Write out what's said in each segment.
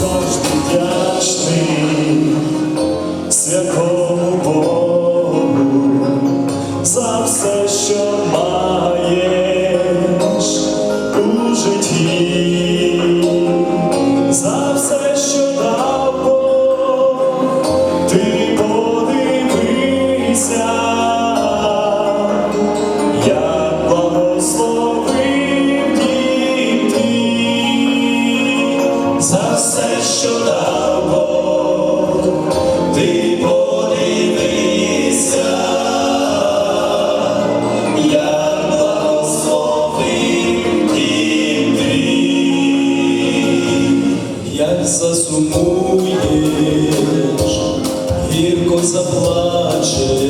завжди вдячний. що там ти подивися, як благословив як засумуєш, гірко заплачеш.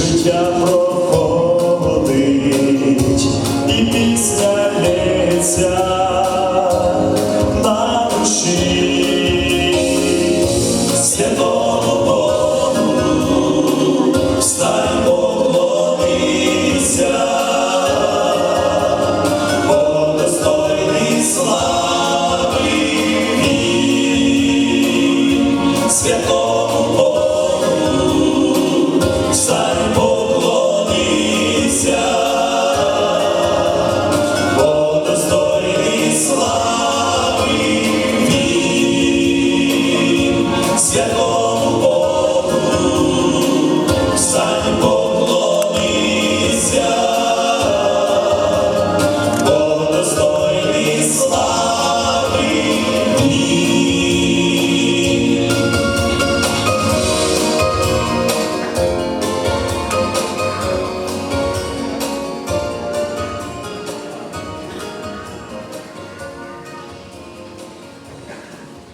Життя проходить,